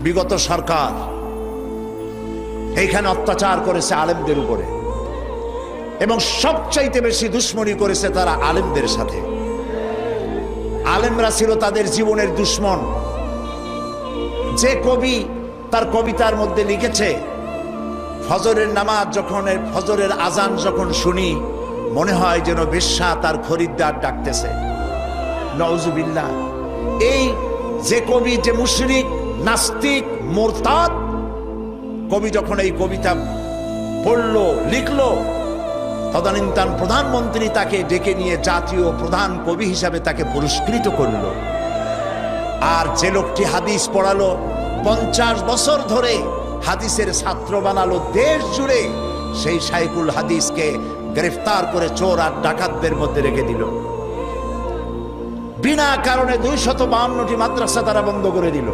বিগত সরকার এইখানে অত্যাচার করেছে আলেমদের উপরে। এবং সবচাইতে বেশি দুশ্মনী করেছে তারা আলেমদের সাথে। আলেমরা ছিল তাদের জীবনের দুশ্মন। যে কবি তার কবিতার মধ্যে লিখেছে, ফজরের নামাজ যখন ফজরের আজান যখন শুনি, মনে হয় যেন বেশ্যা তার খরিদ্দার ডাকতেছে। নওজুবিল্লাহ এই যে কবি, যে মুশরিক নাস্তিক, মোরতাদ। কবি যখন এই কবিতা পড়ল, লিখলো তদানীন্তন প্রধানমন্ত্রী তাকে ডেকে নিয়ে জাতীয় প্রধান কবি হিসাবে তাকে পুরস্কৃত করল। আর যে লোকটি হাদিস পড়ালো, পঞ্চাশ বছর ধরে হাদিসের ছাত্র বানালো দেশ জুড়ে, সেই সাইকুল হাদিসকে গ্রেফতার করে চোর আর ডাকাতদের মধ্যে রেখে দিল। বিনা কারণে দুই শত বাহান্নটি মাদ্রাসা তারা বন্ধ করে দিল।